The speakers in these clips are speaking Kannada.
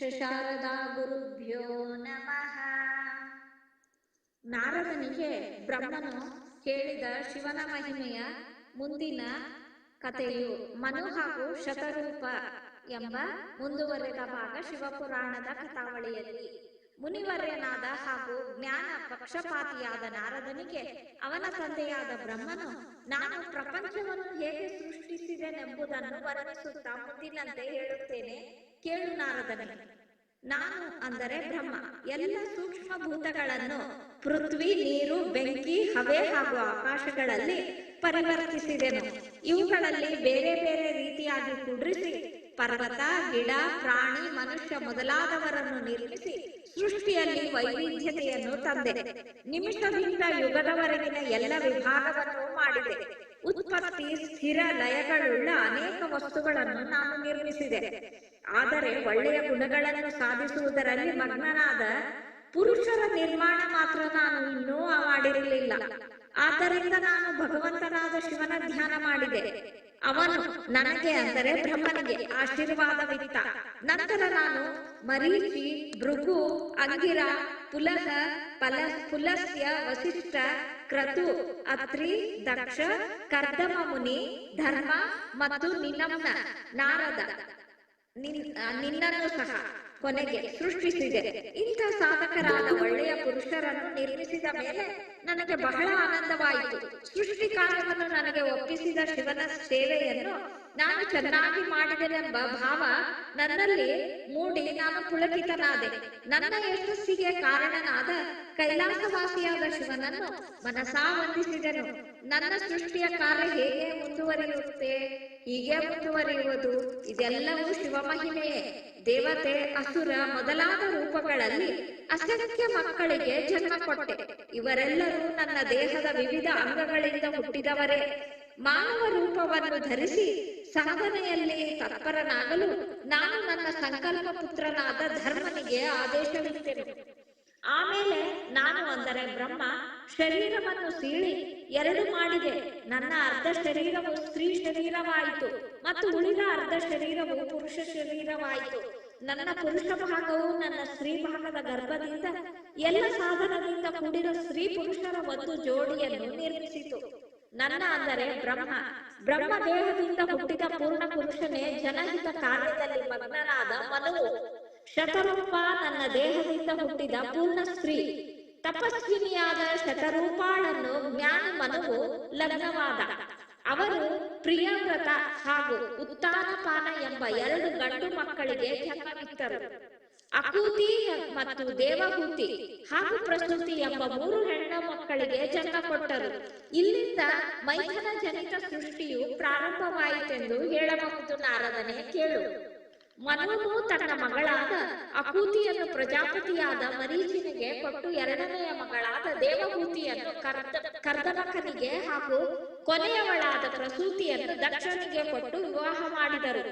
ಶಾರದಾ ಗುರುಭ್ಯೋ ನಮಃ. ನಾರದನಿಗೆ ಬ್ರಹ್ಮನು ಕೇಳಿದ ಶಿವನ ಮಹಿಮೆಯ ಮುಂದಿನ ಕಥೆಯು ಮನು ಹಾಗೂ ಶತರೂಪ ಎಂಬ ಮುಂದುವರೆದ ಭಾಗ ಶಿವಪುರಾಣದ ಕಥಾವಳಿಯಲ್ಲಿ. ಮುನಿವರ್ಯನಾದ ಹಾಗೂ ಜ್ಞಾನ ಪಕ್ಷಪಾತಿಯಾದ ನಾರದನಿಗೆ ಅವನ ತಂದೆಯಾದ ಬ್ರಹ್ಮನು, ನಾನು ಪ್ರಪಂಚವನ್ನು ಹೇಗೆ ಸೃಷ್ಟಿಸಿದೆನೆಂಬುದನ್ನು ವರ್ಣಿಸುತ್ತಾ ಮುಂದಿನಂತೆ ಹೇಳುತ್ತೇನೆ. ಕೇಳು ನಾರದನೆ ನಾನು ಅಂದರೆ ಬ್ರಹ್ಮ. ಎಲ್ಲ ಸೂಕ್ಷ್ಮ ಭೂತಗಳನ್ನು ಪೃಥ್ವಿ, ನೀರು, ಬೆಂಕಿ, ಹವೆ ಹಾಗೂ ಆಕಾಶಗಳಲ್ಲಿ ಪರಿವರ್ತಿಸಿದೆನು. ಇವುಗಳಲ್ಲಿ ಬೇರೆ ಬೇರೆ ರೀತಿಯಾಗಿ ಕುಡ್ರಿಸಿ ಪರ್ವತ, ಗಿಡ, ಪ್ರಾಣಿ, ಮನುಷ್ಯ ಮೊದಲಾದವರನ್ನು ನಿರ್ಮಿಸಿ ಸೃಷ್ಟಿಯಲ್ಲಿ ವೈವಿಧ್ಯತೆಯನ್ನು ತಂದೆ. ನಿಮಿಷದಿಂದ ಯುಗದವರೆಗಿನ ಎಲ್ಲ ವಿಭಾಗವನ್ನು ಮಾಡಿದೆ. ಉತ್ಪತ್ತಿ ಸ್ಥಿರ ಲಯಗಳುಳ್ಳ ಅನೇಕ ವಸ್ತುಗಳನ್ನು ನಾನು ನಿರ್ಮಿಸಿದೆ. ಆದರೆ ಒಳ್ಳೆಯ ಗುಣಗಳನ್ನು ಸಾಧಿಸುವುದರಲ್ಲಿ ಮಗ್ನನಾದ ಪುರುಷರ ನಿರ್ಮಾಣ ಮಾತ್ರ ನಾನು ಇನ್ನೂ ಮಾಡಿರಲಿಲ್ಲ. ಆದ್ದರಿಂದ ನಾನು ಭಗವಂತನಾದ ಶಿವನ ಧ್ಯಾನ ಮಾಡಿದೆ. ಅವನು ನನಗೆ ಅಂದರೆ ಬ್ರಹ್ಮನಿಗೆ ಆಶೀರ್ವಾದವಿತ್ತ. ನಂತರ ನಾನು ಮರೀಚಿ, ಭೃಗು, ಅಂಗಿರ ಪುಲಹ ಪಲ, ಪುಲಸ್ಯ, ವಸಿಷ್ಠ ಕ್ರತು ಅತ್ರಿ ದಕ್ಷ ಕರ್ದಮ ಮುನಿ ಧರ್ಮ ಮತ್ತು ನಿನ್ನಮ್ಮ ನಾರದ ನಿನ್- ನಿನ್ನನ್ನು ಸಹ ಕೊನೆಗೆ ಸೃಷ್ಟಿಸಿದೆ. ಇಂಥ ಸಾಧಕರಾದ ಒಳ್ಳೆಯ ಪುರುಷರನ್ನು ನಿರ್ಮಿಸಿದ ಮೇಲೆ ನನಗೆ ಬಹಳ ಆನಂದವಾಯಿತು. ಸೃಷ್ಟಿ ಕಾರ್ಯವನ್ನು ನನಗೆ ಒಪ್ಪಿಸಿದ ಶಿವನ ಸೇವೆಯನ್ನು ನಾನು ಚೆನ್ನಾಗಿ ಮಾಡಿದೆನೆಂಬ ಭಾವ ನನ್ನಲ್ಲಿ ಮೂಡಿ ನಾನು ಪುಳಕಿತನಾದೆ. ನನ್ನ ಯಶಸ್ಸಿಗೆ ಕಾರಣನಾದ ಕೈಲಾಸವಾಸಿಯಾದ ಶಿವನನ್ನು ಮನಸಾ ವಂದಿಸಿದೆನು. ನನ್ನ ಸೃಷ್ಟಿಯ ಕಾರ್ಯ ಹೇಗೆ ಮುಂದುವರಿಯುತ್ತೆ? ಹೀಗೆ ಮುಂದುವರಿಯುವುದು. ಇದೆಲ್ಲವೂ ಶಿವಮಹಿಮೆಯೇ. ದೇವತೆ, ಅಸುರ ಮೊದಲಾದ ರೂಪಗಳಲ್ಲಿ ಅಸಂಖ್ಯ ಮಕ್ಕಳಿಗೆ ಜನ್ಮ ಕೊಟ್ಟೆ. ಇವರೆಲ್ಲರೂ ನನ್ನ ದೇಹದ ವಿವಿಧ ಅಂಗಗಳಿಂದ ಹುಟ್ಟಿದವರೇ. ಮಾನವ ರೂಪವನ್ನು ಧರಿಸಿ ಸಾಧನೆಯಲ್ಲಿ ತತ್ಪರನಾಗಲು ನಾನು ನನ್ನ ಸಂಕಲ್ಪ ಪುತ್ರನಾದ ಧರ್ಮನಿಗೆ ಆದೇಶವಿಟ್ಟೆನು. ಆಮೇಲೆ ನಾನು ಅಂದರೆ ಬ್ರಹ್ಮ, ಶರೀರವನ್ನು ಸೀಳಿ ಎರಡು ಮಾಡಿದೆ. ನನ್ನ ಅರ್ಧ ಶರೀರವು ಸ್ತ್ರೀ ಶರೀರವಾಯಿತು ಮತ್ತು ಉಳಿದ ಅರ್ಧ ಶರೀರವು ಪುರುಷ ಶರೀರವಾಯಿತು. ನನ್ನ ಪುರುಷ ಭಾಗವು ನನ್ನ ಸ್ತ್ರೀ ಭಾಗದ ಗರ್ಭದಿಂದ ಎಲ್ಲ ಸಾಧನದಿಂದ ಕೂಡಿದ ಸ್ತ್ರೀ ಪುರುಷರ ಒಂದು ಜೋಡಿಯನ್ನು ನಿರ್ಮಿಸಿತು. ನನ್ನ ಅಂದರೆ ಬ್ರಹ್ಮ. ಬ್ರಹ್ಮ ದೇಹದಿಂದ ಹುಟ್ಟಿದ ಪೂರ್ಣ ಪುರುಷನೇ ಜನಹಿತ ಕಾರ್ಯದಲ್ಲಿ ಮಗ್ನನಾದ ಮನುವು. ಶತರೂಪ ತನ್ನ ದೇಹದಿಂದ ಹುಟ್ಟಿದ ಪೂರ್ಣ ಸ್ತ್ರೀ. ತಪಸ್ವಿನಿಯಾದ ಶತರೂಪಾಳನ್ನು ಜ್ಞಾನ ಮನುವು ಲಗ್ನವಾದ. ಅವರು ಪ್ರಿಯವ್ರತ ಹಾಗೂ ಉತ್ತಾನಪಾನ ಎಂಬ ಎರಡು ಗಂಡು ಮಕ್ಕಳಿಗೆ ಜನ್ಮವಿತ್ತರು ಅಕೂತಿ ಮತ್ತು ದೇವಹೂತಿ ಹಾಗೂ ಪ್ರಸ್ತುತಿ ಎಂಬ ಮೂರು ಹೆಣ್ಣು ಮಕ್ಕಳಿಗೆ ಜನ್ಮ ಕೊಟ್ಟರು. ಇಲ್ಲಿಂದ ಮೈಥನ ಜನಿತ ಸೃಷ್ಟಿಯು ಪ್ರಾರಂಭವಾಯಿತೆಂದು ಹೇಳಬಹುದು, ನಾರದನೇ ಕೇಳು. ಮನುವು ತನ್ನ ಮಗಳಾದ ಅಕೂತಿಯನ್ನು ಪ್ರಜಾಪತಿಯಾದ ಮರೀಚಿನಿಗೆ ಕೊಟ್ಟು ಎರಡನೆಯ ಮಗಳಾದ ದೇವಹೂತಿಯನ್ನು ಕರ್ದಮಕನಿಗೆ ಹಾಗೂ ಕೊನೆಯವಳಾದ ಪ್ರಸೂತಿಯನ್ನು ದಕ್ಷನಿಗೆ ಕೊಟ್ಟು ವಿವಾಹ ಮಾಡಿದರು.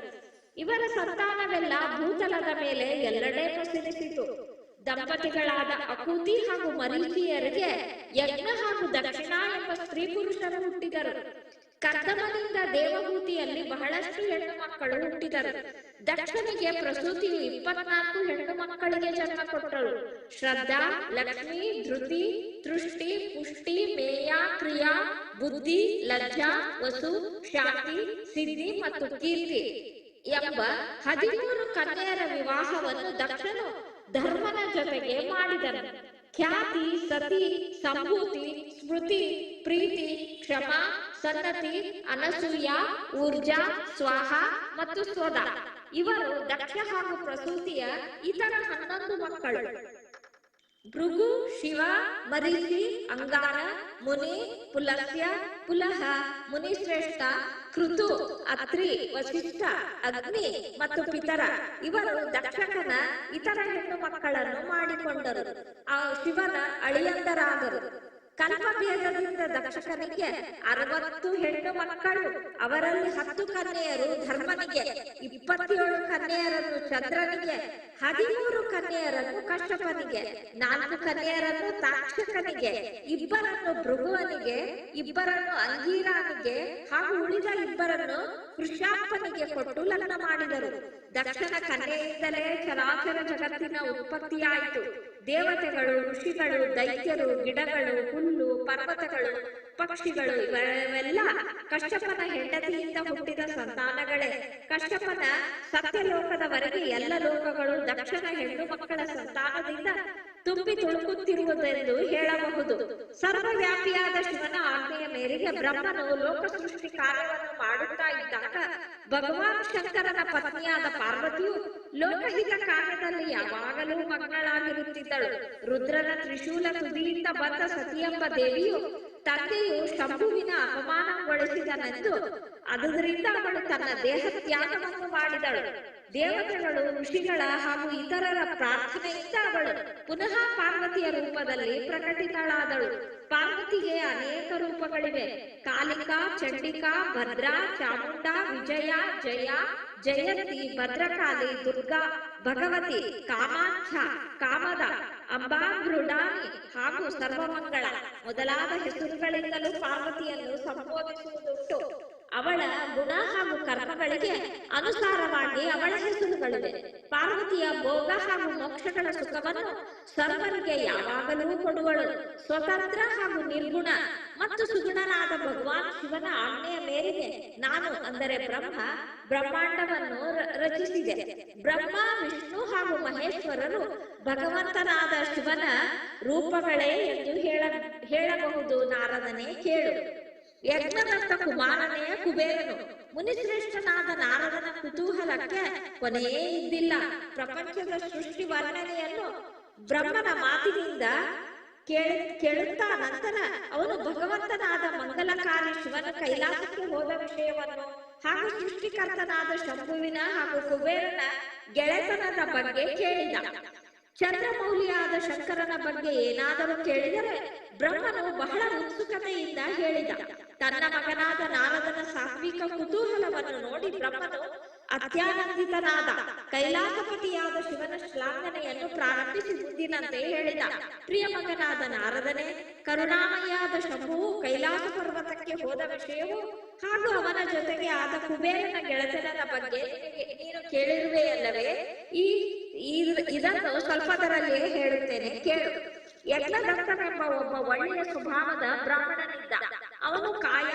ಇವರ ಸಂತಾನವೆಲ್ಲ ಭೂತಲದ ಮೇಲೆ ಎಲ್ಲೆಡೆ ಪ್ರಸರಿಸಿತು ದಂಪತಿಗಳಾದ ಅಕೂತಿ ಹಾಗೂ ಮರೀಚಿಯರಿಗೆ ಯಜ್ಞ ಹಾಗೂ ದಕ್ಷಿಣ ಎಂಬ ಸ್ತ್ರೀ ಪುರುಷರು ಹುಟ್ಟಿದರು. ಕರ್ದಮನಿಂದ ದೇವಹೂತಿಯಲ್ಲಿ ಬಹಳಷ್ಟು ಹೆಣ್ಣು ಮಕ್ಕಳು ಹುಟ್ಟಿದರು. ದಕ್ಷನಿಗೆ ಪ್ರಸೂತಿಯು ಇಪ್ಪತ್ನಾಲ್ಕು ಹೆಣ್ಣು ಮಕ್ಕಳಿಗೆ ಜನ್ಮ ಕೊಟ್ಟರು ಶ್ರದ್ಧಾ, ಲಕ್ಷ್ಮಿ, ಧೃತಿ, ತೃಷ್ಟಿ, ಪುಷ್ಟಿ, ಮೇಯ, ಕ್ರಿಯಾ, ಬುದ್ಧಿ, ಲಜ್ಜಾ, ವಸು, ಶಾಂತಿ, ಸಿದ್ಧಿ ಮತ್ತು ಕೀರ್ತಿ ಎಂಬ ಹದಿಮೂರು ಕನ್ಯೆಯರ ವಿವಾಹವನ್ನು ದಕ್ಷನು ಧರ್ಮನ ಜೊತೆಗೆ ಮಾಡಿದನು. ಖ್ಯಾತಿ, ಸತಿ, ಸಂಭೂತಿ, ಸ್ಮೃತಿ, ಪ್ರೀತಿ, ಕ್ಷಮ ಸನ್ನತಿ ಅನಸೂಯ, ಊರ್ಜಾ, ಸ್ವಾಹ ಮತ್ತು ಸ್ವದ ಇವರು ದಕ್ಷ ಹಾಗೂ ಪ್ರಸೂತಿಯ ಇತರ ಹನ್ನೊಂದು ಮಕ್ಕಳು. ಭೃಗು, ಶಿವ ಮರೀಲಿ ಅಂಗಾರ ಮುನಿ, ಪುಲಸ್ಯ, ಪುಲಹ, ಮುನಿಶ್ರೇಷ್ಠ, ಕೃತು, ಅತ್ರಿ ವಶಿಷ್ಠ ಅಗ್ನಿ ಮತ್ತು ಪಿತರ. ಇವರು ದಕ್ಷಕನ ಇತರ ಹೆಣ್ಣು ಮಕ್ಕಳನ್ನು ಮಾಡಿಕೊಂಡರು. ಆ ಶಿವನ ಅಳಿಯಂದರಾದರು. ಕಲ್ಪಭೇದದಿಂದ ದಕ್ಷಕನಿಗೆ ಅರವತ್ತು ಹೆಣ್ಣು ಮಕ್ಕಳು, ಅವರಲ್ಲಿ ಹತ್ತು ಕನ್ಯೆಯರು, ಧರ್ಮನಿಗೆ ಇಪ್ಪತ್ತೇಳು ಕನ್ಯೆಯರನ್ನು ಚಂದ್ರನಿಗೆ, ಹದಿಮೂರು ಕನ್ಯೆಯರನ್ನು ಕಷ್ಟಪನಿಗೆ ನಾಲ್ಕು ಕನ್ಯೆಯರನ್ನು ತಾಕ್ಷಕನಿಗೆ, ಇಬ್ಬರನ್ನು ಭೃಗುವನಿಗೆ, ಇಬ್ಬರನ್ನು ಅಂಗೀರಾನಿಗೆ ಹಾಗೂ ಉಳಿದ ಇಬ್ಬರನ್ನು ಕೃಷಾಪನಿಗೆ ಕೊಟ್ಟು ಲಗ್ನ ಮಾಡಿದರು. ದಕ್ಷಿಣ ಕನ್ಯೆಯಿಂದಲೇ ಚರಾಚರ ಜಗತ್ತಿನ ಉತ್ಪತ್ತಿಯಾಯಿತು. ದೇವತೆಗಳು, ಋಷಿಗಳು, ದೈತ್ಯರು, ಗಿಡಗಳು, ಹುಲ್ಲು, ಪರ್ವತಗಳು, ಪಕ್ಷಿಗಳು, ಇವೆಲ್ಲ ಕಶ್ಯಪನ ಹೆಂಡತಿಯಿಂದ ಹುಟ್ಟಿದ ಸಂತಾನಗಳೇ. ಕಶ್ಯಪನ ಸತ್ಯಲೋಕದವರೆಗೆ ಎಲ್ಲ ಲೋಕಗಳು ದಕ್ಷನ ಹೆಣ್ಣು ಮಕ್ಕಳ ಸಂತಾನದಿಂದ ತುಂಬಿ ತುಳುಕುತ್ತಿರುವುದೆಂದು ಹೇಳಬಹುದು. ಸರ್ವವ್ಯಾಪಿಯಾದ ಶಿವನ ಆಜ್ಞೆಯ ಮೇರೆಗೆ ಬ್ರಹ್ಮನು ಲೋಕ ಸೃಷ್ಟಿ ಮಾಡುತ್ತಾ ಇದ್ದಾಗ ಭಗವಾನ್ ಶಂಕರನ ಪತ್ನಿಯಾದ ಪಾರ್ವತಿಯು ಲೋಕಹಿತ ಕಾರ್ಯದಲ್ಲಿ ಯಾವಾಗಲೂ ಮಗ್ನಳಾಗಿರುತ್ತಿದ್ದಳು ರುದ್ರನ ತ್ರಿಶೂಲ ತುದಿಯಿಂದ ಬಂದ ಸತಿಯೆಂಬ ದೇವಿಯು ತಂದೆಯು ಶಂಭುವಿನ ಅಪಮಾನಗೊಳಿಸಿದನೆಂದು ಅದರಿಂದ ಅವಳು ತನ್ನ ದೇಹ ತ್ಯಾಗವನ್ನು ಮಾಡಿದಳು. ದೇವತೆಗಳು, ಋಷಿಗಳ ಹಾಗೂ ಇತರರ ಪ್ರಾರ್ಥನೆಯಿಂದ ಅವಳು ಪುನಃ ಪಾರ್ವತಿಯ ರೂಪದಲ್ಲಿ ಪ್ರಕಟಿತಳಾದಳು. ಪಾರ್ವತಿಗೆ ಅನೇಕ ರೂಪಗಳಿವೆ. ಕಾಲಿಕಾ, ಚಂಡಿಕಾ, ಭದ್ರಾ, ಚಾಮುಂಡ, ವಿಜಯ, ಜಯ, ಜಯಂತಿ ಭದ್ರಕಾಲಿ ದುರ್ಗಾ, ಭಗವತಿ ಕಾಮಾಕ್ಷ ಕಾಮದ ಅಂಬಾಮೃಡಾನಿ ಹಾಗೂ ಸರ್ವಮಂಗಳ ಮೊದಲಾದ ಹೆಸರುಗಳಿಂದಲೂ ಪಾರ್ವತಿಯನ್ನು ಸಂಬೋಧಿಸುವುದುಂಟು. ಅವಳ ಗುಣ ಹಾಗೂ ಕರ್ಮಗಳಿಗೆ ಅನುಸಾರವಾಗಿ ಅವಳ ಹೆಸರುಗಳಿವೆ. ಪಾರ್ವತಿಯ ಭೋಗ ಹಾಗೂ ಮೋಕ್ಷಗಳ ಸುಖವನ್ನು ಸರ್ವರಿಗೆ ಯಾವಾಗಲೂ ಕೊಡುವಳು. ಸ್ವತಂತ್ರ ಹಾಗೂ ನಿರ್ಗುಣ ಮತ್ತು ಸುಗುಣನಾದ ಭಗವಾನ್ ಶಿವನ ಆಜ್ಞೆಯ ಮೇರೆಗೆ ನಾನು ಅಂದರೆ ಬ್ರಹ್ಮ, ಬ್ರಹ್ಮಾಂಡವನ್ನು ರಚಿಸಿದೆ. ಬ್ರಹ್ಮ, ವಿಷ್ಣು ಹಾಗೂ ಮಹೇಶ್ವರರು ಭಗವಂತನಾದ ಶಿವನ ರೂಪಗಳೇ ಎಂದು ಹೇಳ, ಹೇಳಬಹುದು ನಾರದನೇ ಕೇಳು. ಯಜ್ಞದತ್ತ ಕುಮಾರನೇ ಕುಬೇರನು. ಮುನಿಶ್ರೇಷ್ಠನಾದ ನಾರದನ ಕುತೂಹಲಕ್ಕೆ ಕೊನೆಯೇ ಇದ್ದಿಲ್ಲ. ಪ್ರಪಂಚದ ಸೃಷ್ಟಿ ವರ್ಣನೆಯನ್ನು ಬ್ರಹ್ಮನ ಮಾತಿನಿಂದ ಕೇಳ, ಕೇಳುತ್ತಾ ನಂತರ ಅವನು ಭಗವಂತನಾದ ಮಂಗಲಕಾರಿ ಶಿವನ ಕೈಲಾಸಕ್ಕೆ ಹೋದ ವಿಷಯವನ್ನು ಹಾಗೂ ಸೃಷ್ಟಿಕರ್ತನಾದ ಶಂಭುವಿನ ಹಾಗೂ ಕುಬೇರನ ಗೆಳೆತನದ ಬಗ್ಗೆ ಕೇಳಿದ. ಚಂದ್ರಮೌಲಿಯಾದ ಶಂಕರನ ಬಗ್ಗೆ ಏನಾದರೂ ಕೇಳಿದರೆ ಬ್ರಹ್ಮನು ಬಹಳ ಉತ್ಸುಕತೆಯಿಂದ ಹೇಳಿದ. ತನ್ನ ಮಗನಾದ ನಾರದನ ಸಾತ್ವಿಕ ಕುತೂಹಲವನ್ನು ನೋಡಿ ಬ್ರಹ್ಮನು ಅತ್ಯಾನಂದಿತನಾದ. ಕೈಲಾಸಪತಿಯಾದ ಶಿವನ ಶ್ಲಾಘನೆಯನ್ನು ಪ್ರಾರಂಭಿಸಿ ಮುಂದಿನಂತೆ ಹೇಳಿದ. ಪ್ರಿಯ ಮಗನಾದ ನಾರದನೇ ಕರುಣಾಮಯಾದ ಶಂಭುವು ಕೈಲಾಸ ಪರ್ವತಕ್ಕೆ ಹೋದ ವಿಷಯವು ಹಾಗೂ ಅವನ ಜೊತೆಗೆ ಆದ ಕುಬೇರನ ಗೆಳೆತನದ ಬಗ್ಗೆ ನೀನು ಕೇಳಿರುವೆಯಲ್ಲವೇ ಈ, ಈ- ಇದನ್ನು ಸ್ವಲ್ಪದರಲ್ಲಿಯೇ ಹೇಳುತ್ತೇನೆ, ಕೇಳು. ಯಜ್ಞದತ್ತನೆಂಬ ಒಬ್ಬ ಒಳ್ಳೆಯ ಸ್ವಭಾವದ ಬ್ರಾಹ್ಮಣನಿದ್ದ. ಅವನು ಕಾಯ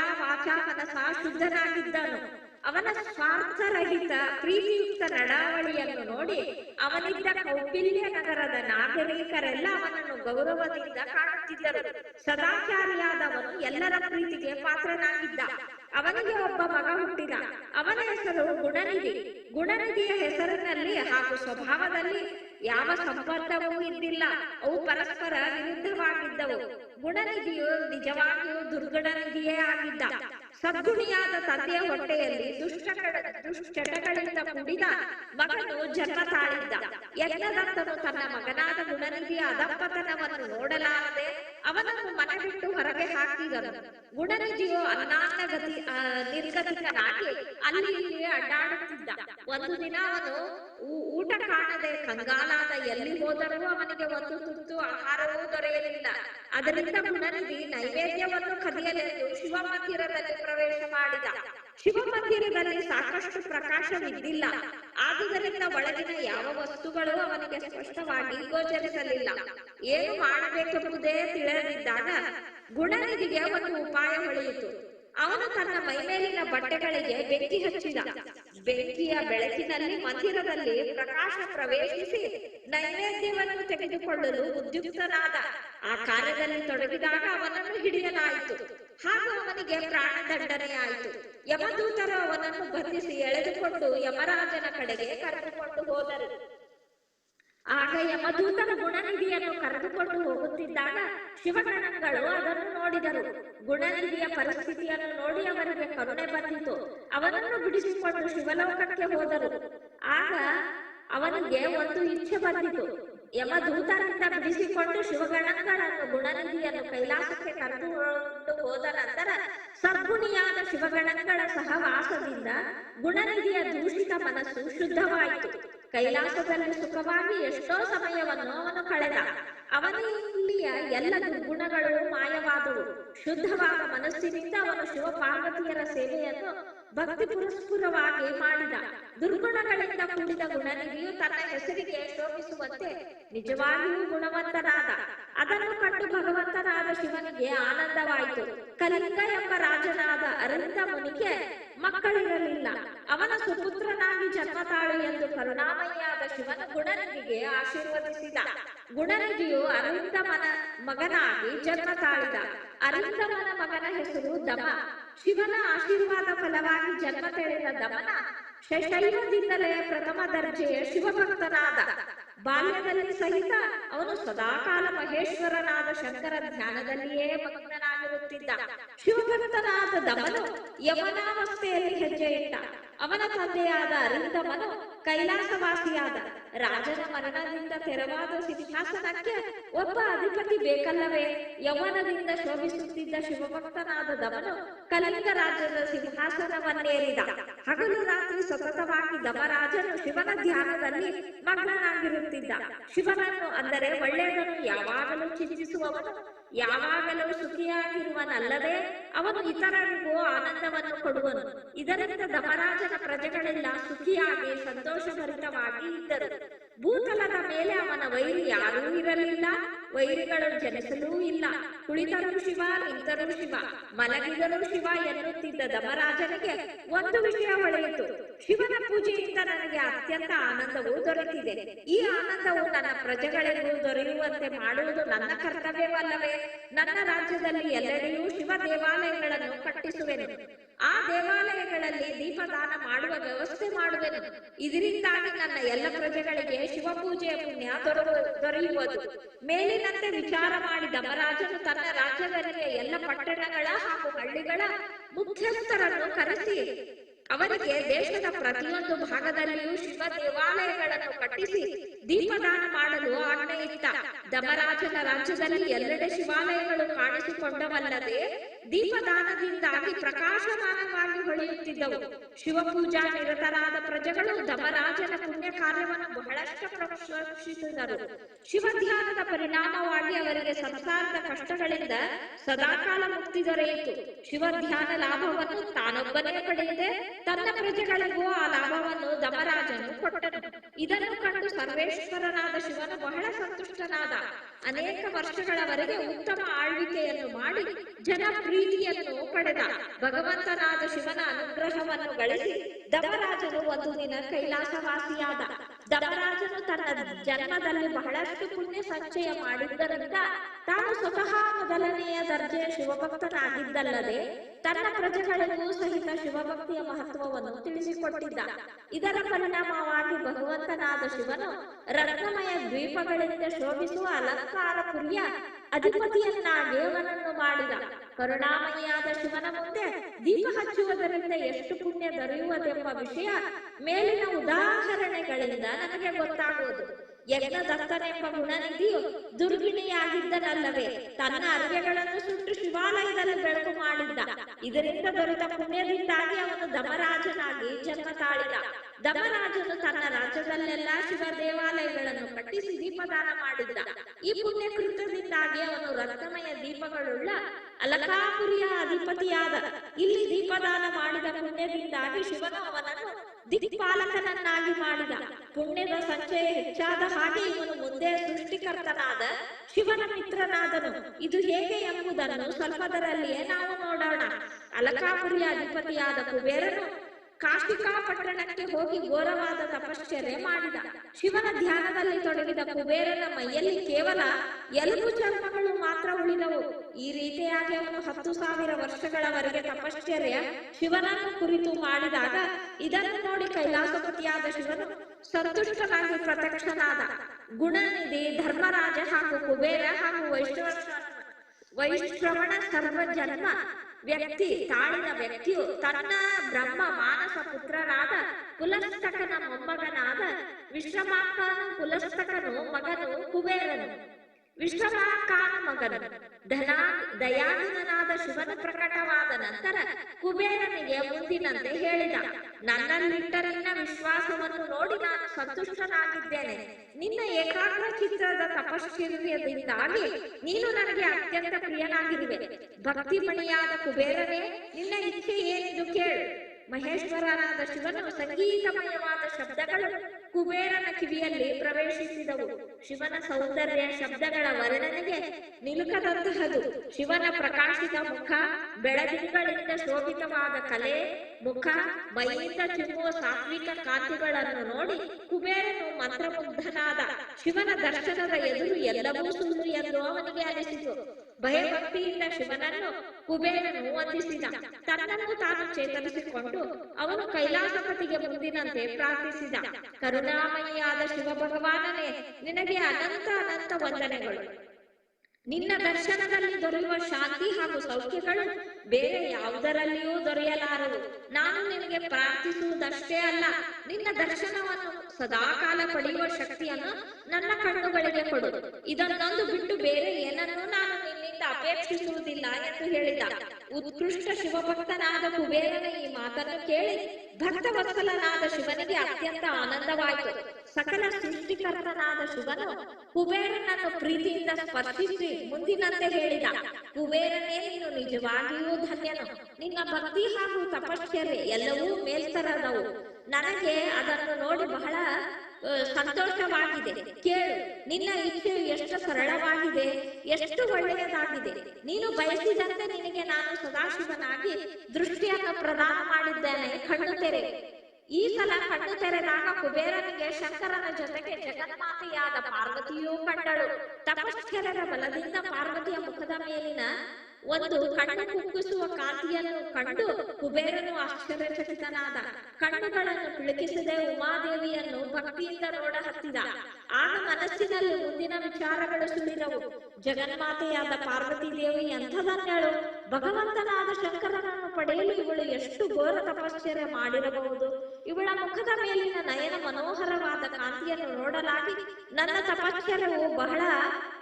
ಮನಸ ಶುದ್ಧನಾಗಿದ್ದನು ಅವನ ಸ್ವಾರ್ಥರಹಿತ, ಪ್ರೀತಿಯುಕ್ತ ನಡಾವಳಿಯನ್ನು ನೋಡಿ ಅವನಿದ್ದ ಕೌಟಿಲ್ಯ ನಗರದ ನಾಗರಿಕರೆಲ್ಲ ಅವನನ್ನು ಗೌರವದಿಂದ ಕಾಣುತ್ತಿದ್ದರು ಸದಾಚಾರಿಯಾದವನು ಎಲ್ಲರ ಪ್ರೀತಿಗೆ ಪಾತ್ರನಾಗಿದ್ದ. ಅವನಿಗೆ ಒಬ್ಬ ಮಗ ಹುಟ್ಟಿದ. ಅವನ ಹೆಸರು ಗುಣನಿಧಿ. ಗುಣನಿಧಿಯ ಹೆಸರಿನಲ್ಲಿ ಹಾಗೂ ಸ್ವಭಾವದಲ್ಲಿ ಯಾವ ಸಂಬಂಧವೂ ಇದ್ದಿಲ್ಲ. ಅವು ಪರಸ್ಪರ ವಿರುದ್ಧವಾಗಿದ್ದವು. ಗುಣನಿಧಿಯು ನಿಜವಾಗಿಯೂ ದುರ್ಗುಣನಿಧಿಯೇ ಆಗಿದ್ದ. ಸದ್ಗುಣಿಯಾದ ತಂದೆಯ ಹೊಟ್ಟೆಯಲ್ಲಿ ದುಷ್ಟಗಳ ದುಶ್ಚಟಗಳಿಂದ ಕೂಡಿದ ಮಗನು ಜನ್ಮ ತಾಳಿದ್ದ. ಯಜ್ಞದತ್ತನು ತನ್ನ ಮಗನಾದ ಗುಣನಿಧಿಯ ಅಧಪತನವನ್ನು ನೋಡಲಾರದೆ ಅವನನ್ನು ಮನೆ ಬಿಟ್ಟು ಹೊರಗೆ ಹಾಕಿದನು. ಗುಣನಿಧಿಯು ಅನ್ನಾನ್ನಗತಿ ನಿರ್ಗತಿಕನಾಗಿ ಅಲ್ಲಿ ಇಲ್ಲಿ ಅಡ್ಡಾಡುತ್ತಿದ್ದ. ಒಂದು ದಿನ ಅವನು ಊಟ ಕಾಣದೆ ಕಂಗಾಲಾದ ಎಲ್ಲಿ ಹೋದರೂ ಅವನಿಗೆ ಒಂದು ತುತ್ತು ಆಹಾರವೂ ದೊರೆಯಲಿಲ್ಲ. ಅದರಿಂದ ಗುಣನಿಧಿ ನೈವೇದ್ಯವನ್ನು ಕದಿಯಲೆಂದು ಶಿವ ಪ್ರವೇಶ ಮಾಡಿದ. ಶಿವ ಮಂದಿರದಲ್ಲಿ ಸಾಕಷ್ಟು ಪ್ರಕಾಶವಿದ್ದಿಲ್ಲ. ಆದುದರಿಂದ ಒಳಗಿನ ಯಾವ ವಸ್ತುಗಳು ಅವನಿಗೆ ಸ್ಪಷ್ಟವಾಗಿ ಗೋಚರಿಸಲಿಲ್ಲ. ಏನು ಮಾಡಬೇಕೆಂಬುದೇ ತಿಳಿದಿದ್ದಾಗ ಗುಣನಿಧಿಗೆ ಒಂದು ಉಪಾಯ ಹೊಳೆಯಿತು. ಅವನು ತನ್ನ ಮೈಮೇಲಿನ ಬಟ್ಟೆಗಳಿಗೆ ಬೆಂಕಿ ಹಚ್ಚಿದ. ಬೆಂಕಿಯ ಬೆಳಕಿನಲ್ಲಿ ಮಂದಿರದಲ್ಲಿ ಪ್ರಕಾಶ ಪ್ರವೇಶಿಸಿ ನೈವೇದ್ಯವನ್ನು ತೆಗೆದುಕೊಳ್ಳಲು ಉದ್ಯುಕ್ತನಾದ. ಆ ಕಾರ್ಯದಲ್ಲಿ ತೊಡಗಿದಾಗ ಅವನನ್ನು ಹಿಡಿಯಲಾಯಿತು. ಹಾಗೂ ಅವನಿಗೆ ಪ್ರಾಣದಂಡನೆಯಾಯಿತು ಯಮದೂತರು ಅವನನ್ನು ಬಂಧಿಸಿ ಎಳೆದುಕೊಂಡು ಯಮರಾಜನ ಕಡೆಗೆ ಕರೆದುಕೊಂಡು ಹೋದರು. ಆಗ ಯಮದೂತನ ಗುಣನಿಧಿಯನ್ನು ಕರೆದುಕೊಂಡು ಹೋಗುತ್ತಿದ್ದಾಗ ಶಿವಗಣಗಳು ಅದನ್ನು ನೋಡಿದರು. ಗುಣನಿಧಿಯ ಪರಿಸ್ಥಿತಿಯನ್ನು ನೋಡಿ ಅವರಿಗೆ ಕರುಣೆ ಬಂದಿತು. ಅವನನ್ನು ಬಿಡಿಸಿಕೊಂಡು ಶಿವಲೋಕಕ್ಕೆ ಹೋದರು. ಆಗ ಅವನಿಗೆ ಒಂದು ಇಚ್ಛೆ ಬಂದಿತು. ಯಮದೂತರಿಂದ ಬಿಡಿಸಿಕೊಂಡು ಶಿವಗಣಗಳನ್ನು ಗುಣನಿಧಿಯನ್ನು ಕೈಲಾಸಕ್ಕೆ ಕರೆದುಕೊಂಡು ಹೋದ ನಂತರ ಸದ್ಗುಣಿಯಾದ ಶಿವಗಣಗಳ ಸಹವಾಸದಿಂದ ಗುಣನಿಧಿಯ ದೂಷಿತ ಮನಸ್ಸು ಶುದ್ಧವಾಯಿತು. ಕೈಲಾಸದಲ್ಲಿ ಸುಖವಾಗಿ ಎಷ್ಟೋ ಸಮಯವನ್ನು ಅವನು ಕಳೆದ. ಅವನಲ್ಲಿಯ ಎಲ್ಲ ದುರ್ಗುಣಗಳು ಮಾಯವಾದವು. ಶುದ್ಧವಾದ ಮನಸ್ಸಿನಿಂದ ಅವನು ಶಿವ ಪಾರ್ವತಿಯರ ಸೇವೆಯನ್ನು ಭಕ್ತಿ ಪುರಸ್ಪುರವಾಗಿ ಮಾಡಿದ. ದುರ್ಗುಣಗಳಿಂದ ಕೂಡಿದ ಗುಣನಿಧಿಯು ತನ್ನ ಹೆಸರಿಗೆ ಶೋಭಿಸುವಂತೆ ನಿಜವಾಗಿಯೂ ಗುಣವಂತನಾದ. ಅದನ್ನು ಕಂಡು ಭಗವಂತನಾದ ಶಿವನಿಗೆ ಆನಂದವಾಯಿತು. ಕಲಿಂಗ ಎಂಬ ರಾಜನಾದ ಅರವಿಂದ ಮುನಿಗೆ ಮಕ್ಕಳಿರಲಿಲ್ಲ ಅವನ ಸುಪುತ್ರನಾಗಿ ಜನ್ಮ ತಾಳು ಎಂದು ಕರುಣಾಮಯಿಯಾದ ಶಿವನ ಗುಣನಿಧಿಗೆ ಆಶೀರ್ವದಿಸಿದ. ಗುಣನಿಧಿಯು ಅರಿಂದಮನ ಮಗನಾಗಿ ಜನ್ಮ ತಾಳಿದ ಅರವಿಂದಮನ ಮಗನ ಹೆಸರು ದಮ. ಶಿವನ ಆಶೀರ್ವಾದ ಫಲವಾಗಿ ಜನ್ಮ ತೆರೆದ ದಮನ ಶೈವದಿಂದಲೇ ಪ್ರಥಮ ದರ್ಜೆಯ ಶಿವಭಕ್ತನಾದ. ಬಾಲ್ಯದಲ್ಲಿ ಸಹಿತ ಅವನು ಸದಾಕಾಲ ಮಹೇಶ್ವರನಾದ ಶಂಕರ ಧ್ಯಾನದಲ್ಲಿಯೇ ಮಗ್ನನಾಗಿರುತ್ತಿದ್ದ ಶಿವಭಕ್ತನಾದ ದಮನು ಯಮನಾವಸ್ಥೆಯಲ್ಲಿ ಹೆಜ್ಜೆ ಇಟ್ಟ ಅವನ ತಂದೆಯಾದ ಅರಿಂದಮನು ಕೈಲಾಸವಾಸಿಯಾದ. ರಾಜನ ಮರಣದಿಂದ ತೆರವಾದ ಸಿಂಹಾಸನಕ್ಕೆ ಒಬ್ಬ ಅಧಿಪತಿ ಬೇಕಲ್ಲವೇ? ಯವನದಿಂದ ಶೋಭಿಸುತ್ತಿದ್ದ ಶಿವಭಕ್ತನಾದ ದಮನು ಕಲಿಂಗ ರಾಜ್ಯದ ಸಿಂಹಾಸನವನ್ನೇರಿದ. ಹಗಲು ರಾತ್ರಿ ಸತತವಾಗಿ ದಮರಾಜನು ಶಿವನ ಧ್ಯಾನದಲ್ಲಿ ಮಗ್ನನಾಗಿರುತ್ತಿದ್ದ. ಶಿವನನ್ನು ಅಂದರೆ ಒಳ್ಳೆಯದನ್ನು ಯಾವಾಗಲೂ ಚಿಂತಿಸುವವನು ಯಾವಾಗಲೂ ಸುಖಿಯಾಗಿರುವನಲ್ಲದೆ ಅವನು ಇತರರಿಗೂ ಆನಂದವನ್ನು ಕೊಡುವನು. ಇದರಿಂದ ಧಮರಾಜನ ಪ್ರಜೆಗಳೆಲ್ಲ ಸುಖಿಯಾಗಿ ಸಂತೋಷಭರಿತವಾಗಿ ಇದ್ದರು. ಭೂತಲದ ಮೇಲೆ ಅವನ ವೈರಿ ಯಾರೂ ಇರಲಿಲ್ಲ. ವೈರಿಗಳು ಜನಿಸಲೂ ಇಲ್ಲ. ಕುಳಿತರೂ ಶಿವ, ನಿಂತರೂ ಶಿವ, ಮಲಗಿದರೂ ಶಿವ ಎನ್ನುತ್ತಿದ್ದ ದಮರಾಜನಿಗೆ ಒಂದು ವಿಷಯ ಹೊಳೆಯಿತು. ಶಿವನ ಪೂಜೆಯಿಂದ ನನಗೆ ಅತ್ಯಂತ ಆನಂದವು ದೊರೆತಿದೆ. ಈ ಆನಂದವು ನನ್ನ ಪ್ರಜೆಗಳಿಗೂ ದೊರೆಯುವಂತೆ ಮಾಡುವುದು ನನ್ನ ಕರ್ತವ್ಯವಲ್ಲವೇ. ನನ್ನ ರಾಜ್ಯದಲ್ಲಿ ಎಲ್ಲೆಡೆಯೂ ಶಿವ ದೇವಾಲಯಗಳನ್ನು ಕಟ್ಟಿಸುವೆನು. ಆ ದೇವಾಲಯಗಳಲ್ಲಿ ದೀಪದಾನ ಮಾಡುವ ವ್ಯವಸ್ಥೆ ಮಾಡುವೆನು. ಇದರಿಂದಾಗಿ ನನ್ನ ಎಲ್ಲ ಪ್ರಜೆಗಳಿಗೆ ಶಿವ ಪೂಜೆಯ ಪುಣ್ಯ ದೊರಕು, ದೊರೆಯುವುದು. ಮೇಲಿನಂತೆ ವಿಚಾರ ಮಾಡಿ ಧಮರಾಜನು ತನ್ನ ರಾಜ್ಯದಲ್ಲಿಯ ಎಲ್ಲ ಪಟ್ಟಣಗಳ ಹಾಗೂ ಹಳ್ಳಿಗಳ ಮುಖ್ಯಸ್ಥರನ್ನು ಕರೆಸಿ, ಅವರಿಗೆ ದೇಶದ ಪ್ರತಿಯೊಂದು ಭಾಗದಲ್ಲಿಯೂ ಶಿವ ದೇವಾಲಯಗಳನ್ನು ಕಟ್ಟಿಸಿ ದೀಪದಾನ ಮಾಡಲು ಆಜ್ಞೆಯಿತ್ತ ದಮರಾಜನ ರಾಜ್ಯದಲ್ಲಿ ಎಲ್ಲೆಡೆ ಶಿವಾಲಯಗಳು ಕಾಣಿಸಿಕೊಂಡವಲ್ಲದೆ ದೀಪದಾನದಿಂದಾಗಿ ಪ್ರಕಾಶಮಾನವಾಗಿ ಹೊಳೆಯುತ್ತಿದ್ದವು. ಶಿವಪೂಜಾ ನಿರತರಾದ ಪ್ರಜೆಗಳು ಧಮರಾಜನ ಪುಣ್ಯ ಕಾರ್ಯವನ್ನು ಬಹಳಷ್ಟು ಪ್ರಶಂಸಿಸಿದರು. ಶಿವಧ್ಯಾನದ ಪರಿಣಾಮವಾಗಿ ಅವರಿಗೆ ಸಂಸಾರದ ಕಷ್ಟಗಳಿಂದ ಸದಾಕಾಲ ಮುಕ್ತಿ ದೊರೆಯಿತು. ಶಿವಧ್ಯಾನ ಲಾಭವನ್ನು ತಾನೊಬ್ಬನೇ ಪಡೆಯದೆ ತನ್ನ ಪ್ರಜೆಗಳಿಗೂ ಆ ಲಾಭವನ್ನು ಧಮರಾಜನು ಕೊಟ್ಟನು. ಇದನ್ನು ಕಂಡು ಸರ್ವೇಶ್ವರನಾದ ಶಿವನು ಬಹಳ ಸಂತುಷ್ಟನಾದ. ಅನೇಕ ವರ್ಷಗಳವರೆಗೆ ಉತ್ತಮ ಆಳ್ವಿಕೆಯನ್ನು ಮಾಡಿ ಜನಪ್ರೀತಿಯನ್ನು ಪಡೆದ ಭಗವಂತನಾದ ಶಿವನ ಅನುಗ್ರಹವನ್ನು ಗಳಿಸಿ. ದಮರಾಜನು ಒಂದು ದಿನ ಕೈಲಾಸವಾಸಿಯಾದ. ದಮರಾಜನು ತನ್ನ ಜನ್ಮದಲ್ಲಿ ಬಹಳಷ್ಟು ಪುಣ್ಯ ಸಂಚಯ ಮಾಡಿದ್ದರಿಂದ ತಾನು ಸ್ವತಃ ಮೊದಲನೆಯ ದರ್ಜೆಯ ಶಿವಭಕ್ತನಾಗಿದ್ದಲ್ಲದೆ ತನ್ನ ಪ್ರಜೆಗಳಿಗೂ ಸಹಿತ ಶಿವಭಕ್ತಿಯ ಮಹತ್ವವನ್ನು ತಿಳಿಸಿಕೊಟ್ಟಿದ್ದ. ಇದರ ಪರಿಣಾಮವಾಗಿ ಭಗವಂತನಾದ ಶಿವನು ರತ್ನಮಯ ದ್ವೀಪಗಳಿಂದ ಶೋಭಿಸುವ ಅಲಂಕಾರ ಪುರಿಯ ಅಧಿಪತಿಯನ್ನಾಗಿ ಅವನನ್ನು ಮಾಡಿದ. ಕರುಣಾಮಯಿಯಾದ ಶಿವನ ಮುಂದೆ ದೀಪ ಹಚ್ಚುವುದರಿಂದ ಎಷ್ಟು ಪುಣ್ಯ ದೊರೆಯುವುದೆಂಬ ವಿಷಯ ಮೇಲಿನ ಉದಾಹರಣೆಗಳಿಂದ ನಮಗೆ ಗೊತ್ತಾಗುವುದು. ಯಜ್ಞದತ್ತನೆಂಬ ಗುಣನಿಧಿಯು ದುರ್ಗಿಣಿಯಾಗಿದ್ದನಲ್ಲವೇ ತನ್ನ ಅರ್ಘ್ಯಗಳನ್ನು ಸುಟ್ಟು ಶಿವಾಲಯದಲ್ಲಿ ಬೆಳಕು ಮಾಡಿದ್ದ. ಇದರಿಂದ ದೊರೆತ ಪುಣ್ಯದಿಂದಾಗಿ ಅವನು ದಮರಾಜನಾಗಿ ಜನ್ಮ ತಾಳಿದ ದಮರಾಜನು ತನ್ನ ರಾಜ್ಯದಲ್ಲೆಲ್ಲ ಶಿವ ದೇವಾಲಯಗಳನ್ನು ಕಟ್ಟಿಸಿ ದೀಪದಾನ ಮಾಡಿದ್ದ. ಈ ಪುಣ್ಯ ಕೃತ್ಯದಿಂದಾಗಿ ಅವನು ರತ್ನಮಯ ದೀಪಗಳುಳ್ಳ ಅಲಕಾಪುರಿಯ ಅಧಿಪತಿಯಾದ. ಇಲ್ಲಿ ದೀಪದಾನ ಮಾಡಿದ ಪುಣ್ಯದಿಂದಾಗಿ ಶಿವನು ಅವನನ್ನು ದಿಕ್ಪಾಲಕನನ್ನಾಗಿ ಮಾಡಿದ. ಪುಣ್ಯದ ಸಂಚಯ ಹೆಚ್ಚಾದ ಹಾಗೆ ಇವನು ಮುಂದೆ ಸೃಷ್ಟಿಕರ್ತನಾದ ಶಿವನ ಮಿತ್ರನಾದನು. ಇದು ಹೇಗೆ ಎಂಬುದನ್ನು ಸ್ವಲ್ಪದರಲ್ಲಿಯೇ ನಾವು ನೋಡೋಣ. ಅಲಕಾಪುರಿಯ ಅಧಿಪತಿಯಾದ ಕುಬೇರನು ಕಾಶಿಕಾ ಪಟ್ಟಣಕ್ಕೆ ಹೋಗಿ ಘೋರವಾದ ತಪಶ್ಚರ್ಯ ಮಾಡಿದ. ಶಿವನ ಧ್ಯಾನದಲ್ಲಿ ತೊಡಗಿದ ಕುಬೇರನ ಮೈಯಲ್ಲಿ ಕೇವಲ ಎಲುಬು ಚರ್ಮಗಳು ಮಾತ್ರ ಉಳಿದವು. ಈ ರೀತಿಯಾಗಿ ಅವನು ಹತ್ತು ಸಾವಿರ ವರ್ಷಗಳವರೆಗೆ ತಪಶ್ಚರ್ಯ ಶಿವನನ್ನು ಕುರಿತು ಮಾಡಿದಾಗ ಇದನ್ನು ನೋಡಿ ಕೈಲಾಸಪತಿಯಾದ ಶಿವನು ಸಂತುಷ್ಟನಾಗಿ ಪ್ರತ್ಯಕ್ಷನಾದ. ಗುಣನಿಧಿ, ಧರ್ಮರಾಜ ಹಾಗೂ ಕುಬೇರ ಹಾಗೂ ವೈಶ್ವ ವೈಶ್ರವಣ ಸರ್ವ ಜನ್ಮ ವ್ಯಕ್ತಿ ತಾಳಿನ ವ್ಯಕ್ತಿಯು ತನ್ನ ಬ್ರಹ್ಮ ಮಾನಸ ಪುತ್ರನಾದ ಕುಲಸ್ತಕನ ಮೊಮ್ಮಗನಾದ ವಿಶ್ರಮಾತ್ಮನು ಕುಲಸ್ತಕನು ಮಗನು ಕುಬೇರನು. ವಿಶ್ರಮಾಂಕಾನ ಮಗನು ಧನಾ ದಯಾನನಾದ ಶಿವನ ಪ್ರಕಟವಾದ ನಂತರ ಕುಬೇರನಿಗೆ ಮುಂದಿನಂತೆ ಹೇಳಿದ, ನನ್ನಲ್ಲಿಟ್ಟರನ್ನ ವಿಶ್ವಾಸವನ್ನು ನೋಡಿ ನಾನು ಸಂತುಷ್ಟನಾಗಿದ್ದೇನೆ. ನಿನ್ನ ಏಕಾಗ್ರ ಚಿತ್ರದ ತಪಶ್ಚರ್ಯದಿಂದಾಗಿ ನೀನು ನನಗೆ ಅತ್ಯಂತ ಪ್ರಿಯನಾಗಿರುವೆ. ಭಕ್ತಿಮಣಿಯಾದ ಕುಬೇರನೇ, ನಿನ್ನ ಇಚ್ಛೆ ಏನಿದು ಕೇಳು. ಮಹೇಶ್ವರನಾದ ಶಿವನು ಸಂಗೀತಮಯವಾದ ಶಬ್ದಗಳು ಕುಬೇರನ ಕಿವಿಯಲ್ಲಿ ಪ್ರವೇಶಿಸಿದವು. ಶಿವನ ಸೌಂದರ್ಯ ಶಬ್ದಗಳ ವರ್ಣನೆಗೆ ನಿಲುಕದಂತಹದು. ಶಿವನ ಪ್ರಕಾಶಿತ ಮುಖ ಬೆಳದಿಂಗಳಿಂದ ಶೋಭಿತವಾದ ಕಲೆ, ಮುಖ, ಮೈಯಿಂದ ಚಿಮ್ಮುವ ಸಾತ್ವಿಕ ಕಾಂತಿಗಳನ್ನು ನೋಡಿ ಕುಬೇರನು ಮಂತ್ರಮುಗ್ಧನಾದ. ಶಿವನ ದರ್ಶನದ ಎದುರು ಎಲ್ಲವೂ ಸುಳ್ಳು ಎಂದು ಅವನಿಗೆ ಅನಿಸಿತು. ಭಯಭಕ್ತಿಯಿಂದ ಶಿವನನ್ನು ಕುಬೇರನು ವಂದಿಸಿದ. ತನ್ನನ್ನು ತಾನು ಚೇತರಿಸಿಕೊಂಡು ಅವನು ಕೈಲಾಸಪತಿಗೆ ಮುಂದಿನಂತೆ ಪ್ರಾರ್ಥಿಸಿದ. ಕರುಣಾಮಯಿಯಾದ ಶಿವ ಭಗವಾನನೇ ನಿನಗೆ ಅನಂತ ಅನಂತ ವಂದನೆಗಳು. ನಿನ್ನ ದರ್ಶನದಲ್ಲಿ ದೊರೆಯುವ ಶಾಂತಿ ಹಾಗೂ ಸೌಖ್ಯಗಳು ಬೇರೆ ಯಾವುದರಲ್ಲಿಯೂ ದೊರೆಯಲಾರವು. ನಾನು ನಿನಗೆ ಪ್ರಾರ್ಥಿಸುವುದಷ್ಟೇ ಅಲ್ಲ, ನಿನ್ನ ದರ್ಶನವನ್ನು ಸದಾಕಾಲ ಪಡೆಯುವ ಶಕ್ತಿಯನ್ನು ನನ್ನ ಕಣ್ಣುಗಳಿಗೆ ಕೊಡು. ಇದನ್ನೊಂದು ಬಿಟ್ಟು ಬೇರೆ ಏನನ್ನೂ ನಾನು ನಿನ್ನಿಂದ ಅಪೇಕ್ಷಿಸುವುದಿಲ್ಲ ಎಂದು ಹೇಳಿದ. ಉತ್ಕೃಷ್ಟ ಶಿವಭಕ್ತನಾದ ಕುಬೇರನ ಈ ಮಾತನ್ನು ಕೇಳಿ ಭಕ್ತವತ್ಸಲನಾದ ಶಿವನಿಗೆ ಅತ್ಯಂತ ಆನಂದವಾಯಿತು. ಸಕಲ ಸೃಷ್ಟಿಕರ್ತನಾದ ಶಿವನು ಕುಬೇರನನ್ನು ಪ್ರೀತಿಯಿಂದ ಸ್ಪರ್ಶಿಸಿ ಮುಂದಿನಂತೆ ಹೇಳಿದ, ಕುಬೇರನೇ, ನೀನು ನಿಜವಾಗಿಯೂ ಧನ್ಯನು. ನಿನ್ನ ಭಕ್ತಿ ಹಾಗೂ ತಪಶ್ಚರ್ಯ ಎಲ್ಲವೂ ಮೇಲ್ತರದವು. ನನಗೆ ಅದನ್ನು ನೋಡಿ ಬಹಳ ಸಂತೋಷವಾಗಿದೆ. ಕೇಳು, ನಿನ್ನ ಇಚ್ಛೆಯು ಎಷ್ಟು ಸರಳವಾಗಿದೆ, ಎಷ್ಟು ಒಳ್ಳೆಯದಾಗಿದೆ. ನೀನು ಬಯಸಿದಂತೆ ನಿನಗೆ ನಾನು ಸದಾಶಿವನಾಗಿ ದೃಷ್ಟಿಯನ್ನು ಪ್ರದಾನ ಮಾಡಿದ್ದೇನೆ, ಕಣ್ಣು ತೆರೆ. ಈ ಸಲ ಕಣ್ಣು ತೆರೆದಾಗ ಕುಬೇರನಿಗೆ ಶಂಕರನ ಜೊತೆಗೆ ಜಗನ್ಮಾತೆಯಾದ ಪಾರ್ವತಿಯೂ ಕಂಡಳು. ತಪಸ್ಕರರ ಬಲದಿಂದ ಪಾರ್ವತಿಯ ಮುಖದ ಮೇಲಿನ ಒಂದು ಕಣ್ಣು ಕುಗ್ಗಿಸುವ ಕಾಂತಿಯನ್ನು ಕಂಡು ಕುಬೇರನು ಆಶ್ಚರ್ಯಚಕಿತನಾದ. ಕಣ್ಣುಗಳನ್ನು ಬಿಳುಕಿಸದೆ ಉಮಾದೇವಿಯನ್ನು ಭಕ್ತಿಯಿಂದ ನೋಡ ಹತ್ತಿದ. ಆಗ ಮನಸ್ಸಿನಲ್ಲಿ ಮುಂದಿನ ವಿಚಾರಗಳು ಸುಳಿದವು. ಜಗನ್ಮಾತೆಯಾದ ಪಾರ್ವತಿ ದೇವಿ ಎಂಥದನ್ನೇಳು ಭಗವಂತನಾದ ಶಂಕರನನ್ನು ಪಡೆಯಲು ಇವಳು ಎಷ್ಟು ಘೋರ ತಪಶ್ಚರ್ಯ ಮಾಡಿರಬಹುದು? ಇವಳ ಮುಖದ ಮೇಲಿನ ನಯನ ಮನೋಹರವಾದ ಕಾಂತಿಯನ್ನು ನೋಡಲಾಗಿ ನನ್ನ ತಪಶ್ಚರ್ಯವು ಬಹಳ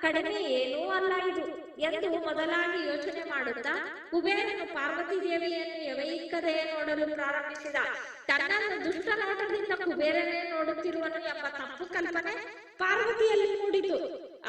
ಕಡಿಮೆ ಏನೂ ಅಲ್ಲ ಇದು. ಎಂದು ಮೊದಲಾಗಿ ಯೋಚನೆ ಮಾಡುತ್ತಾ ಕುಬೇರನು ಪಾರ್ವತಿ ದೇವಿಯನ್ನು ಎವೈಕ್ಕದೆ ನೋಡಲು ಪ್ರಾರಂಭಿಸಿದ. ತನ್ನನ್ನು ದುಷ್ಟ ನೋಟದಿಂದ ಕುಬೇರನೇ ನೋಡುತ್ತಿರುವನು ಎಂಬ ತಪ್ಪು ಕಲ್ಪನೆ ಪಾರ್ವತಿಯಲ್ಲಿ ಮೂಡಿತು.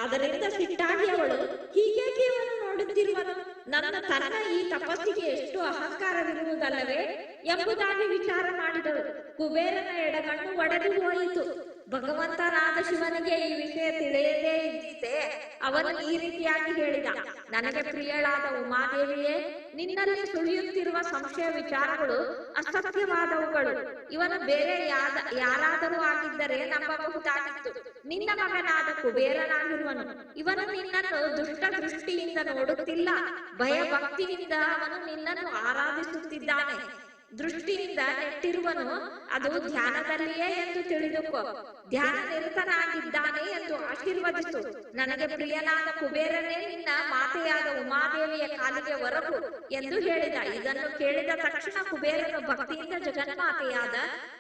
ಅದರಿಂದ ಸಿಟ್ಟಾಗಿ ಅವಳು ಹೀಗೇಕೆ ಇವನು ನೋಡುತ್ತಿರುವನು, ನನ್ನ ತನ್ನ ಈ ತಪಸ್ಸಿಗೆ ಎಷ್ಟು ಅಹಂಕಾರವಿರುವುದಲ್ಲವೇ ಎಂಬುದಾಗಿ ವಿಚಾರ ಮಾಡಿದಳು. ಕುಬೇರನ ಎಡಗಣ್ಣು ಒಡೆದು ಹೋಯಿತು. ಭಗವಂತನಾದ ಶಿವನಿಗೆ ಈ ವಿಷಯ ತಿಳಿಯದೇ ಇದ್ದಿದ್ದೆ ಅವನು ಈ ರೀತಿಯಾಗಿ ಹೇಳಿದ, ನನಗೆ ಪ್ರಿಯಳಾದ ಉಮಾದೇವಿಯೇ, ನಿನ್ನಲ್ಲಿ ಸುಳಿಯುತ್ತಿರುವ ಸಂಶಯ ವಿಚಾರಗಳು ಅಸತ್ಯವಾದವುಗಳು. ಇವನು ಬೇರೆ ಯಾದ, ಯಾರಾದರೂ ಆಗಿದ್ದರೆ ನಂಬಬಹುದಾಗಿತ್ತು. ನಿನ್ನ ಮಗನಾದ ಕುಬೇರನಾಗಿರುವನು. ಇವನು ನಿನ್ನನ್ನು ದುಷ್ಟ ದೃಷ್ಟಿಯಿಂದ ನೋಡುತ್ತಿಲ್ಲ. ಭಯ ಭಕ್ತಿಯಿಂದ ಅವನು ನಿನ್ನನ್ನು ಆರಾಧಿಸುತ್ತಿದ್ದಾನೆ. ದೃಷ್ಟಿಯಿಂದ ನೆಟ್ಟಿರುವನು, ಅದು ಧ್ಯಾನದಲ್ಲಿಯೇ ಎಂದು ತಿಳಿದುಕೋ. ಧ್ಯಾನ ನಿರತನಾಗಿದ್ದಾನೆ ಎಂದು ಆಶೀರ್ವದಿಸು. ನನಗೆ ಪ್ರಿಯನಾದ ಕುಬೇರನೇ, ನಿನ್ನ ಮಾತೆಯಾದ ಉಮಾದೇವಿಯ ಕಾಲಿಗೆ ಹೊರಗು ಎಂದು ಹೇಳಿದ. ಇದನ್ನು ಕೇಳಿದ ತಕ್ಷಣ ಕುಬೇರನು ಭಕ್ತಿಯಿಂದ ಜಗನ್ಮಾತೆಯಾದ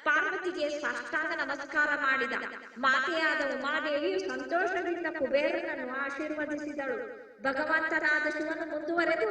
ಪಾರ್ವತಿಗೆ ಸಾಷ್ಟಾಂಗ ನಮಸ್ಕಾರ ಮಾಡಿದ. ಮಾತೆಯಾದ ಉಮಾದೇವಿಯು ಸಂತೋಷದಿಂದ ಕುಬೇರನನ್ನು ಆಶೀರ್ವದಿಸಿದಳು. ಭಗವಂತನಾದ ಶಿವನು ಮುಂದುವರೆದು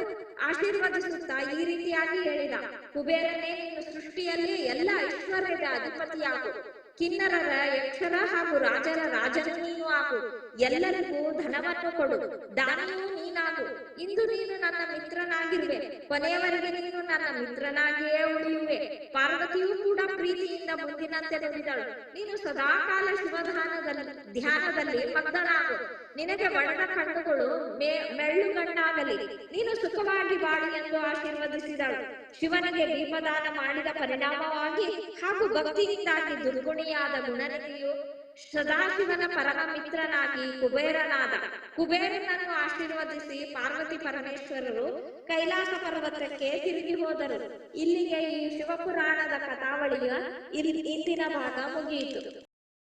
ಆಶೀರ್ವದಿಸುತ್ತಾ ಈ ರೀತಿಯಾಗಿ ಹೇಳಿದ, ಕುಬೇರನೇ ನೀನು ಸೃಷ್ಟಿಯಲ್ಲಿ ಎಲ್ಲ ಐಶ್ವರ್ಯದ ಅಧಿಪತಿಯಾಗು. ಕಿನ್ನರರ ಯಕ್ಷರ ಹಾಗೂ ರಾಜರ ರಾಜನು ನೀನು ಆಗು. ಎಲ್ಲರಿಗೂ ಧನವನ್ನು ಕೊಡು. ದಾನಿಯೂ ನೀನಾಗು. ಇಂದು ನೀನು ನನ್ನ ಮಿತ್ರನಾಗಿರುವೆ. ಕೊನೆಯವರೆಗೆ ನೀನು ನನ್ನ ಮಿತ್ರನಾಗಿಯೇ ಉಳಿಯುವೆ. ಪಾರ್ವತಿಯೂ ಕೂಡ ಪ್ರೀತಿಯಿಂದ ಮುಂದಿನಂತೆ ನುಡಿದಳು. ನೀನು ಸದಾಕಾಲ ಶಿವಧಾನದಲ್ಲಿ, ಧ್ಯಾನದಲ್ಲಿ ಮಗ್ನನಾಗು ನಿನಗೆ ಒಡನ ಕಣ್ಣುಗಳು ಮೇ ಮೆಳ್ಳುಗಣ್ಣಾಗಲಿ ನೀನು ಸುಖವಾಗಿ ಬಾಳಿ ಎಂದು ಆಶೀರ್ವದಿಸಿದಳು. ಶಿವನಿಗೆ ದೀಪದಾನ ಮಾಡಿದ ಪರಿಣಾಮವಾಗಿ ಹಾಗೂ ಭಕ್ತಿಯಿಂದಾಗಿ ದುರ್ಗುಣಿಯಾದ ಗುಣನಿಧಿಯು ಸದಾಶಿವನ ಪರಮ ಮಿತ್ರನಾಗಿ ಕುಬೇರನಾದ. ಕುಬೇರನನ್ನು ಆಶೀರ್ವದಿಸಿ ಪಾರ್ವತಿ ಪರಮೇಶ್ವರರು ಕೈಲಾಸ ಪರ್ವತಕ್ಕೆ ತಿರುಗಿ ಹೋದರು. ಇಲ್ಲಿಗೆ ಈ ಶಿವಪುರಾಣದ ಕಥಾವಳಿಯ ಇಂದಿನ ಭಾಗ ಮುಗಿಯಿತು.